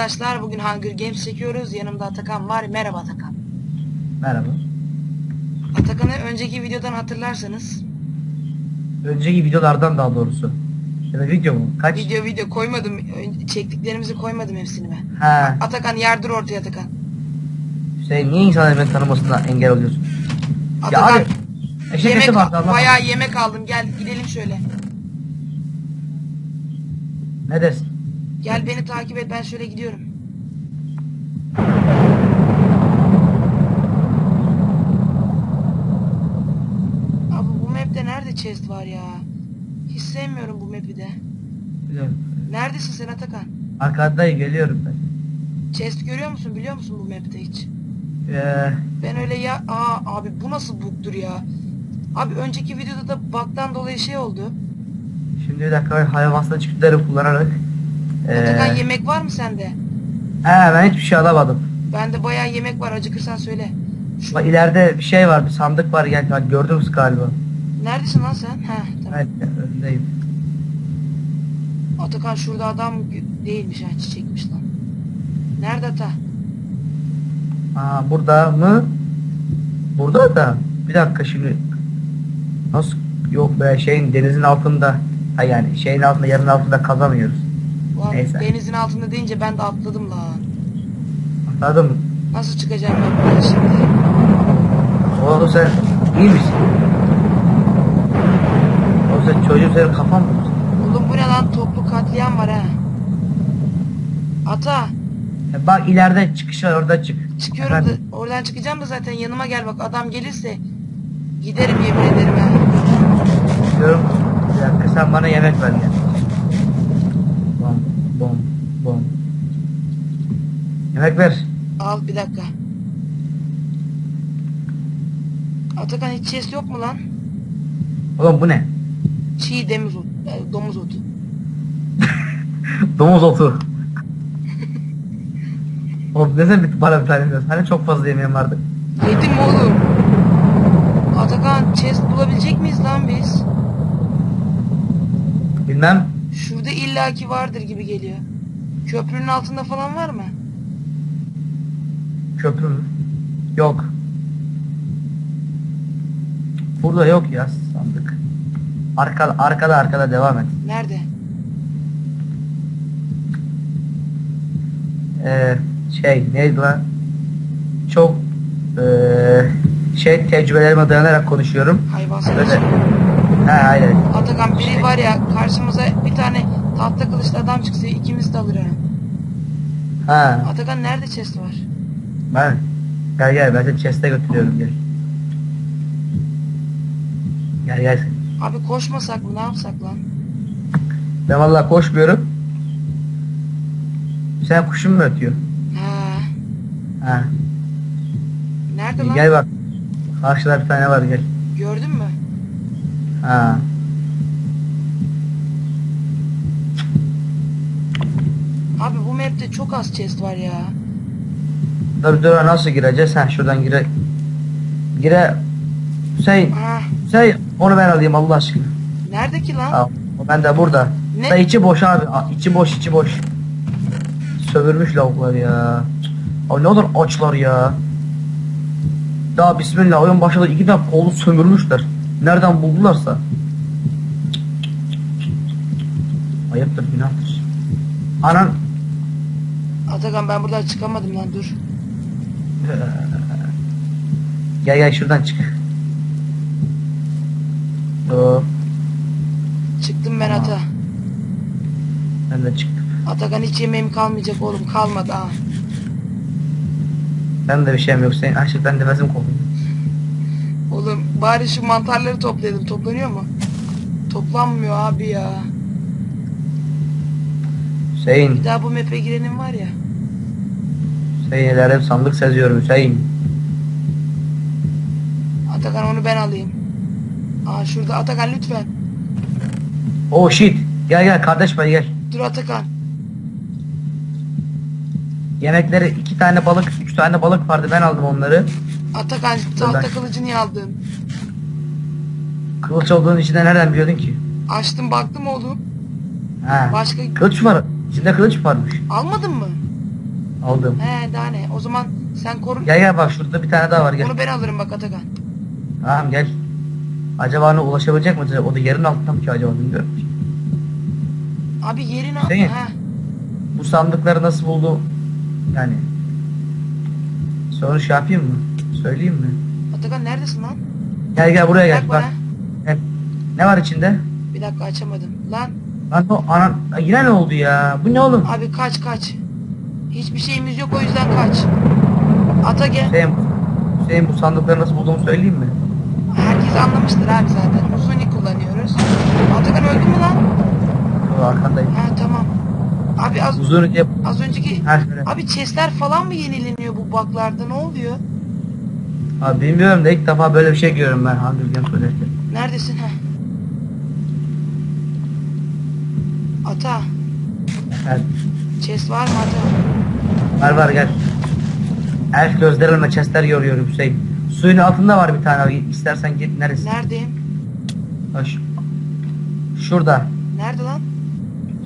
arkadaşlar bugün Hunger Games çekiyoruz. Yanımda Atakan var. Merhaba Atakan. Merhaba. Atakan'ı önceki videodan hatırlarsanız Önceki videolardan daha doğrusu. Ya da video mu? Kaç? video video koymadım. Çektiklerimizi koymadım hepsini ben. Ha. Atakan yardır ortaya Atakan. Şey niye insanlar beni tanımasına engel oluyorsun? Ya Atakan abi. Eşek yemek eti vardı Allah. bayağı yemek aldım. Gel gidelim şöyle. Ne dersin? Gel beni takip et ben şöyle gidiyorum. Abi bu map'te nerede chest var ya? Hiç sevmiyorum bu map'i de. Biliyorum. Neredesin sen Atakan? Arkadayım geliyorum ben. Chest görüyor musun biliyor musun bu map'te hiç? Ee, Ben öyle ya... Aa abi bu nasıl bug'dur ya? Abi önceki videoda da bug'dan dolayı şey oldu. şimdi bir dakika hayvansal çıktıları kullanarak. Atakan Ee, yemek var mı sende? he ben hiçbir şey alamadım. Bende bayağı yemek var acıkırsan söyle. Bak ileride bir şey var bir sandık var gel bak gördünüz galiba. Neredesin lan sen? Heh tamam. Evet önündeyim. Atakan şurada adam değilmiş ha çiçekmiş lan. Nerede ata? Aa burada mı? Burada da. Bir dakika şimdi. Nasıl? Yok be şeyin denizin altında. Ha yani şeyin altında yerin altında kazamıyoruz. Neyse. denizin altında deyince ben de atladım lan. Anladın mı? Nasıl çıkacağım ben buradan şimdi? Oğlum sen iyi misin? Oğlum sen çocuğun senin kafan mı? Oğlum bu ne lan toplu katliam var ha. Ata E bak ileride çıkış var orada çık. çıkıyorum Efendim? da oradan çıkacağım da zaten yanıma gel bak adam gelirse giderim yemin ederim ha. Diyorum. Bir dakika sen bana yemek ver gel. Bom bom. Yemek ver. Al bir dakika. Atakan hiç chest yok mu lan? Oğlum bu ne? Çiğ demir otu, e, domuz otu. Domuz otu. Oğlum ne sen bir- bana bir tane veriyorsun? Hani çok fazla yemeğim vardı. Yedim oğlum. Atakan chest bulabilecek miyiz lan biz? Bilmem. İllaki vardır gibi geliyor. Köprünün altında falan var mı? Köprü? Yok. Burada yok ya sandık. Arkada arkada arkada devam et. Nerede? Ee, şey neydi lan? Çok ee, şey tecrübelerime dayanarak konuşuyorum. Hayvan. He aynen. Atakan biri var ya karşımıza bir tane tahta kılıçlı adam çıksa ikimiz de alır ha. Ha Atakan nerede chest var? ben gel gel ben seni chest'e götürüyorum gel. Gel gel. Abi koşmasak mı ne yapsak lan? Ben vallahi koşmuyorum. Sen kuşun mu ötüyor? Ha. Ha. Nerede lan? gel bak. Karşıda bir tane var gel. Gördün mü? Ha. Abi bu map'te çok az chest var ya. Dur dur nasıl gireceğiz? Ha şuradan gire. Gire. Hüseyin. Ha. Hüseyin onu ben alayım Allah aşkına. Nerede ki lan? Al. Ben de burada. Ne? Da içi boş abi. İçi boş içi boş. Sömürmüş lavuklar ya. Abi ne olur açlar ya. Daha bismillah oyun başladı iki dakika kolu sömürmüşler. Nereden buldularsa. Ayıptır günahtır. Anan Atakan ben buradan çıkamadım lan dur. Gel gel şuradan çık. Oo, Çıktım ben ata. ben de çıktım. Atakan hiç yemeğim kalmayacak oğlum kalmadı ha. Ben de bir şeyim yok. Senin açlıktan nefesim kokuyor. Oğlum bari şu mantarları toplayalım. Toplanıyor mu? Toplanmıyor abi ya. Hüseyin, Bir daha bu map'e girenim var ya. Hüseyin ileride sandık seziyorum Hüseyin. Atakan onu ben alayım. Aa şurada Atakan lütfen. Oh shit. Gel gel kardeş payı gel. Dur Atakan. Yemekleri iki tane balık, üç tane balık vardı ben aldım onları. Atakan tahta kılıcı niye aldın? Kılıç olduğunun içinde nereden biliyordun ki? Açtım baktım oğlum. Ha. Başka Kılıç var. İçinde kılıç varmış. almadın mı? Aldım. He daha ne? O zaman sen koru. Gel gel bak şurada bir tane daha var gel. Onu ben alırım bak Atakan. Tamam gel. Acaba ona ulaşabilecek mi? O da yerin altında mı ki acaba bilmiyorum. Abi yerini al. Hüseyin. He. Bu sandıkları nasıl buldu? Yani. Sonra şey yapayım mı? Söyleyeyim mi? Atakan neredesin lan? Gel gel buraya Bak gel bana. bak. Gel. Ne var içinde? Bir dakika açamadım. Lan Lan o anan yine ne oldu ya? Bu ne oğlum? abi kaç kaç. Hiçbir şeyimiz yok o yüzden kaç. Ata gel. Hüseyin, Hüseyin bu sandıkları nasıl bulduğumu söyleyeyim mi? Herkes anlamıştır abi zaten. Uzuni kullanıyoruz. Atakan öldü mü lan? Yo, arkandayım. Ha tamam. Abi az Uzun diye az önceki her şöyle. abi chestler falan mı yenileniyor bu bug'larda ne oluyor? Abi bilmiyorum da ilk defa böyle bir şey görüyorum ben Hunger Games oynarken. Neredesin ha? Ata, Gel. Chest var mı ata? Var var gel. Elf gözlerimle chestler yoruyorum Hüseyin. Suyun altında var bir tane. İstersen git neresi? Neredeyim? Ha, şu- Şurada. Nerede lan?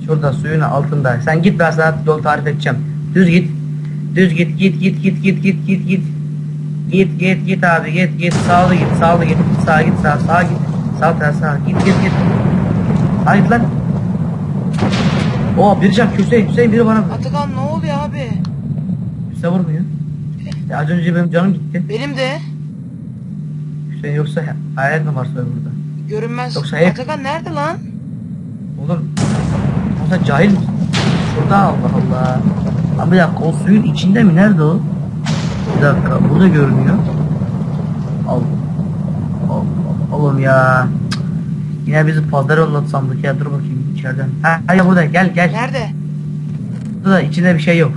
Şurada suyun altında. Sen git ben sana yol tarif edeceğim. Düz git. Düz git git git git git git git git. Git git git abi git git sağlı git sağlı git sağa git sağ sağa git sağ ters sağa git git git. Git lan. Oo bir can Hüseyin Hüseyin biri bana Atakan ne oluyor abi? bize vurmuyor. Ya az önce benim canım gitti. Benim de Hüseyin yoksa hayalet mi var sonra burada? görünmez. Yoksa hep- Atakan nerede lan? Oğlum oğlum sen cahil misin? Şurada Allah Allah. Abi bir dakika o suyun içinde mi? Nerede o? Bir dakika burada görünüyor. Al. Al. Oğlum ya. Yine bizi pazara yollatsam ya dur bakayım içeriden. Ha, ha ya burada gel gel. Nerede? Burada içinde bir şey yok.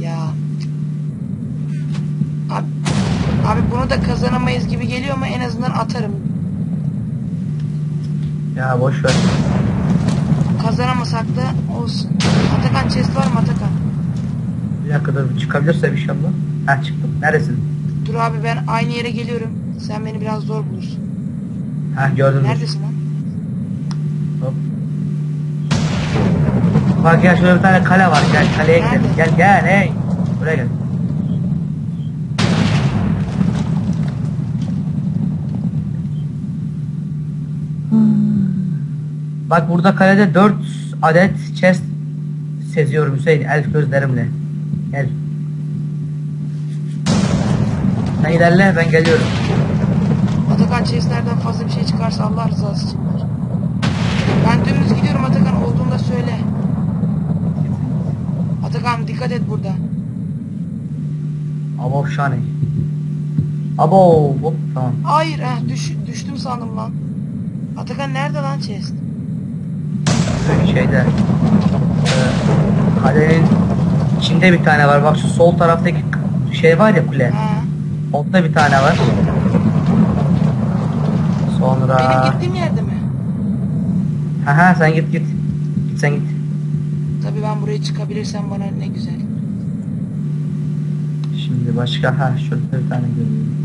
Ya. Abi, abi bunu da kazanamayız gibi geliyor ama en azından atarım. Ya boş ver. Kazanamasak da olsun. Atakan chest var mı Atakan? Bir dakika dur çıkabilirse inşallah. Ha çıktım. Neresin? Dur abi ben aynı yere geliyorum. Sen beni biraz zor bulursun. Ha gördüm. Neredesin lan? Hop. Bak gel şurada bir tane kale var. Gel kaleye gidelim. Gel gel hey. Buraya gel. Bak burada kalede 4 adet chest seziyorum Hüseyin elf gözlerimle. Gel. Sen ilerle ben geliyorum. Atakan chestlerden fazla bir şey çıkarsa Allah rızası için ver. Ben dümdüz gidiyorum Atakan olduğunda söyle. Atakan dikkat et burada. Abo şahane. Abo hop tamam. Hayır ha düş, düştüm sandım lan. Atakan nerede lan chest? şeyde e, kalenin içinde bir tane var. Bak şu sol taraftaki şey var ya kule. Ha. Onda bir tane var. Sonra Benim gittiğim yerde mi? ha ha sen git git. Git sen git. Ben buraya çıkabilirsem bana ne güzel. Şimdi başka ha şurada bir tane görüyorum.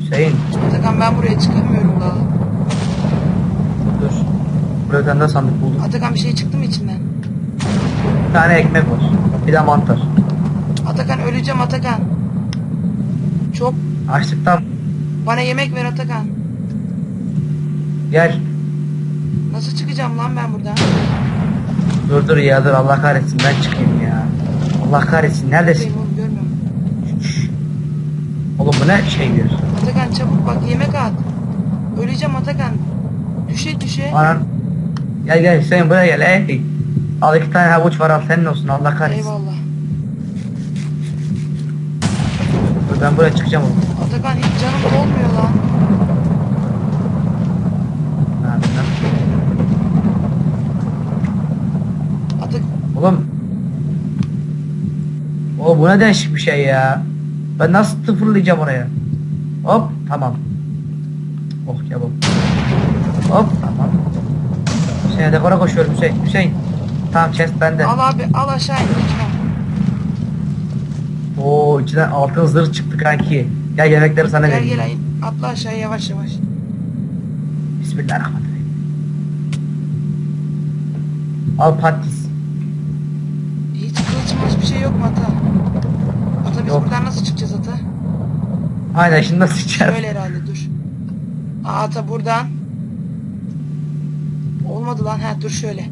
Hüseyin Atakan ben buraya çıkamıyorum daha. dur. Burada bir tane daha sandık buldum. Atakan bir şey çıktı mı içinden? Bir tane ekmek var. Bir de mantar. Atakan öleceğim Atakan. Çok Açlıktan bana yemek ver Atakan. gel. Nasıl çıkacağım lan ben buradan? Dur dur ya dur Allah kahretsin ben çıkayım ya. Allah kahretsin neredesin? Benim onu görmüyorum. Şşş. Oğlum bu ne şey diyor. Atakan çabuk bak yemek at. Öleceğim Atakan. Düşe düşe. Anan. Gel gel Hüseyin buraya gel ey. Al iki tane havuç var al senin olsun Allah kahretsin. Eyvallah. Dur ben buraya çıkacağım oğlum. Atakan hiç canım dolmuyor lan. Ha, bilmem. Atak Oğlum. Oğlum bu ne değişik bir şey ya. Ben nasıl tıfırlayacağım oraya? Hop tamam. Oh kebap. Hop tamam. Hüseyin dekora koşuyorum Hüseyin. Hüseyin. Tamam chest bende. al abi al aşağı in lütfen. Oo içinden altın zırh çıktı kanki. Gel yemekleri sana Gel vereyim. gel in. Atla aşağı yavaş yavaş. Bismillahirrahmanirrahim. Al patis. kılıç mılıç bir şey yok mu ata? Biz Yok. buradan nasıl çıkacağız ata? Aynen şimdi nasıl çıkacağız? Şöyle herhalde dur. Aa, ata buradan. Olmadı lan ha dur şöyle.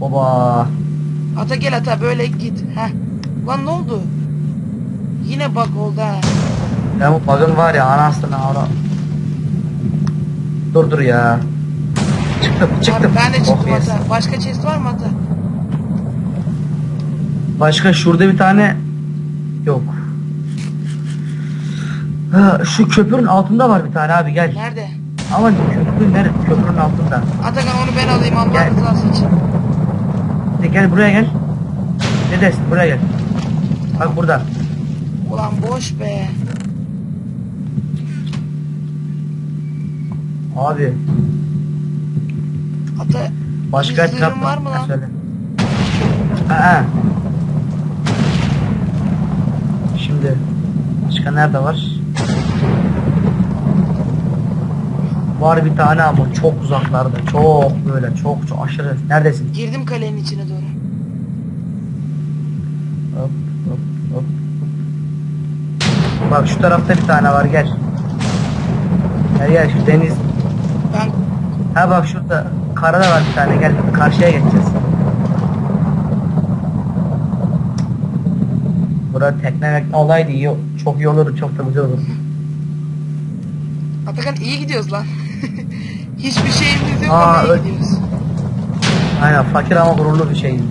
Baba. Ata gel ata böyle git. Heh. Lan ne oldu? Yine bug oldu ha. Ya bu bug'ın var ya anasını avra. Dur dur ya. Çıktım çıktım. Abi ben de çıktım Oh, yes. ata. Başka chest var mı ata? Başka şurada bir tane yok. Ha, şu köprünün altında var bir tane abi gel. Nerede? Ama köprü nerede? Köprünün altında. Atakan onu ben alayım Allah Gel. rızası için. De gel buraya gel. Ne dersin buraya gel. Bak burada. Ulan boş be. Abi Ata başka Bir etraf var mı lan? Söyle. Aa. Şimdi başka nerede var? Var bir tane ama çok uzaklarda. Çok böyle çok çok aşırı. Neredesin? girdim kalenin içine doğru. Hop hop hop. Bak şu tarafta bir tane var gel. Gel gel şu deniz. Ben Ha bak şurada karada var bir tane gel karşıya geçeceğiz. Burada tekne olaydı iyi, çok iyi olur çok da güzel olur. Atakan iyi gidiyoruz lan. Hiçbir şeyimiz yok Aa, ama iyi gidiyoruz. Aynen fakir ama gururlu bir şeyiz.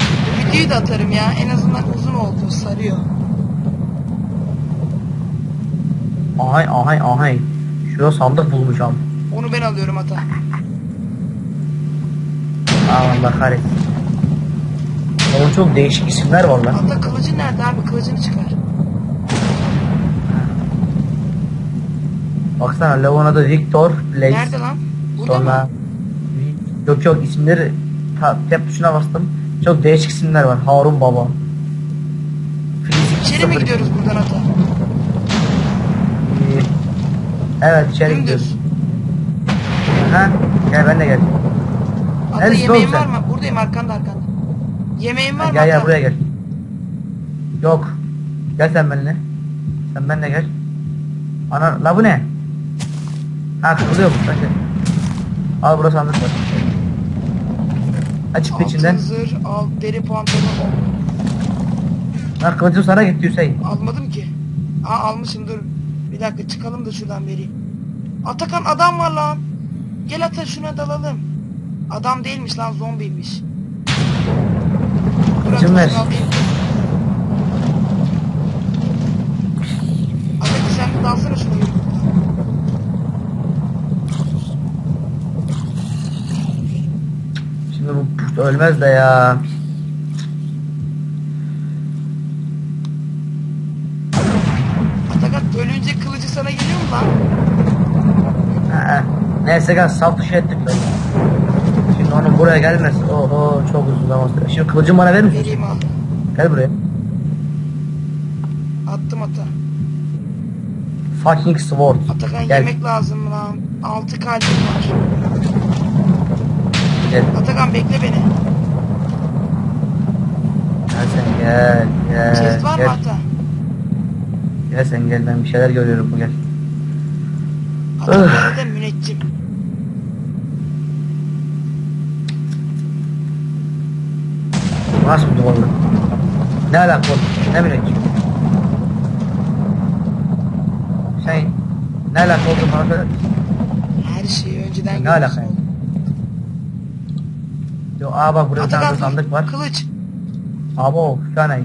Bu videoyu da atarım ya. En azından uzun oldu. Sarıyor. Ahay ahay ahay. Şurada sandık bulmuş abi. Onu ben alıyorum ata. Allah kahretsin. Oğlum çok değişik isimler var lan. Ata kılıcın nerede abi? Kılıcını çıkar. Baksana Levon'a da Victor, Blaze. Nerede lan? Burada Sonra mı? yok yok isimleri ta, tab tuşuna bastım. Çok değişik isimler var. Harun Baba. Fizik İçeri mi gidiyoruz buradan ata? Ee, Evet içeri Dümdüz. gidiyoruz. Ha? Gel ben de gel. Ata Neresi yemeğin var mı? Buradayım arkanda arkanda. Yemeğin var Ha, mı gel gel buraya gel. Yok. Gel sen benimle. Sen benimle gel. Ana la bu ne? Ha kırılıyor bu taşı. Al burası sandık var. Ha çıktı içinden. Altın zırh, al, deri pantolon. Lan kılıcım sana gitti Hüseyin. Almadım ki. Aa almışım dur. Bir dakika çıkalım da şuradan vereyim. Atakan adam var lan. Gel ata şuna dalalım. Adam değilmiş lan zombiymiş. Alayım. Atakan sen bir dalsana şunu. Şimdi bu puşt ölmez de ya. Atakan ölünce kılıcı sana geliyor mu lan? Ha, neyse gel saf dışı ettik lan. Onun buraya gelmez. Oho çok uzun zaman. Şimdi kılıcımı bana verir misin? Vereyim al. Gel buraya. Attım ata. Fucking sword. Atakan Gel. yemek lazım lan. Altı kalbim var. Gel. Atakan bekle beni. Gel sen gel. Gel. Chest var mı gel. ata? Gel sen gel ben bir şeyler görüyorum bu gel. Atakan Öf. Nasıl bir duvarlı? Ne alaka oğlum? Ne bileyim. Sen ne alaka olduğunu bana söyler misin? Her şeyi önceden Ne görüyorsun alaka? oğlum. Yo, aa bak burada bir tane Atakan sandık var. kılıç. Abo bir tane.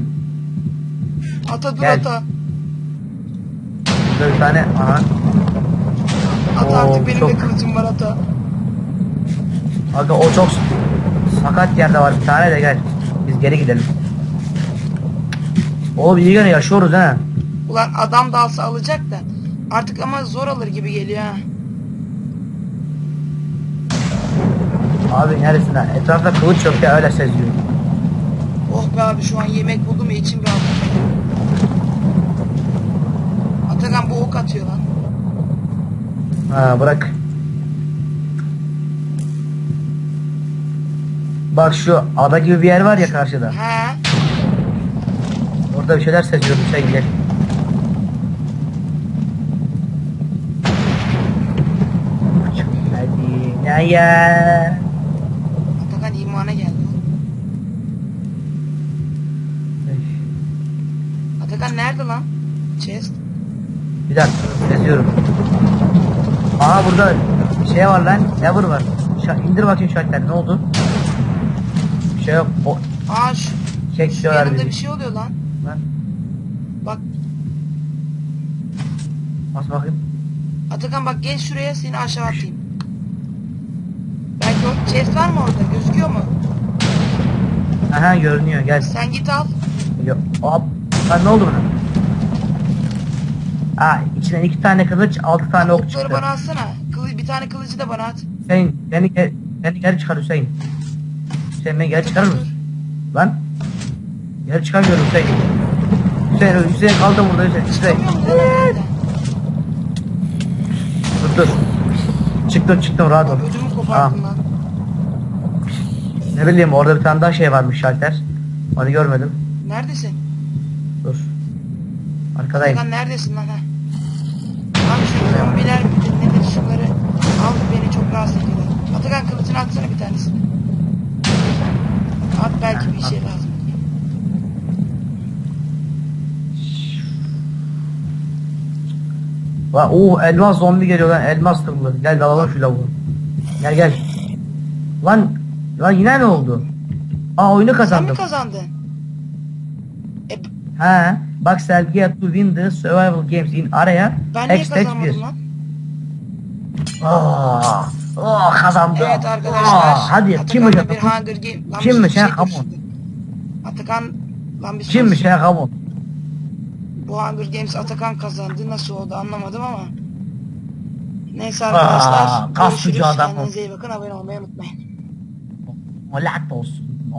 Ata dur Gel. ata. Burada bir tane aha. Ata Oo, artık benim de çok- kılıcım var ata. Aga o çok sakat yerde var bir tane de gel. Geri gidelim. Oğlum iyi gene yaşıyoruz ha. Ulan adam da alsa alacak da. Artık ama zor alır gibi geliyor ha. Abi neresin ha? Etrafta kılıç yok ya öyle seziyorum. Oh be abi şu an yemek buldum ya içim rahat. Atakan bu ok atıyor lan. Ha bırak. Bak şu ada gibi bir yer var ya karşıda. He. Orada bir şeyler seziyorum sen gel. Medineye. Atakan imana geldi. Atakan nerede lan? Chest. Bir dakika seziyorum. Aha burada şey var lan. Lever var. Şa indir bakayım şalter ne oldu? Şey yok. O Aa şu, kek şu diyorlar yanında bizi. bir şey oluyor lan. Lan, Bak Bas bakayım. Atakan bak gel şuraya seni aşağı atayım. Belki o chest var mı orada? Gözüküyor mu? Aha görünüyor gel. Sen git al. Yok. Hop. Lan ne oldu buna? Aa içinden iki tane kılıç, altı tane ok Okları çıktı. bana atsana. Kılı, bir tane kılıcı da bana at. Hüseyin, beni, ge- beni geri çıkar Hüseyin. Hüseyin beni geri çıkarır mısın? Lan. Geri çıkamıyorum Hüseyin. Hüseyin, Hüseyin kaldı burada Hüseyin. Hüseyin. Dur dur. Çıktım çıktım rahat ol. Tamam. lan. Ne bileyim orada bir tane daha şey varmış şalter. Onu görmedim. Neredesin? Dur. Arkadayım. Atakan neredesin lan ha? Abi şu zombiler nedir şunları al beni çok rahatsız ediyorlar. Atakan kılıcını atsana bir tanesini. At belki bir işe lazım. Va Oo elmas zombi geliyor lan elmas tırlı. Gel dalalım şu lavuğu. Gel gel. Lan lan yine ne oldu? Aa oyunu Sen mi kazandım. kazandın? E, Ha, bak Selgiye to win the survival games in area ben niye kazanmadım 1. lan? Aa, aa kazandım. Evet arkadaşlar. Aa, hadi kimmiş Atakan'la bir? Hunger Game. Lan Kimmiş şey on. konuşuyorduk. Atakan lan bir Kimmiş sus. ya kamon? Bu Hunger Games Atakan kazandı. Nasıl oldu anlamadım ama. Neyse Aa, arkadaşlar. kastıcı görüşürüz. Kendinize iyi bakın. Abone olmayı unutmayın. Molat olsun.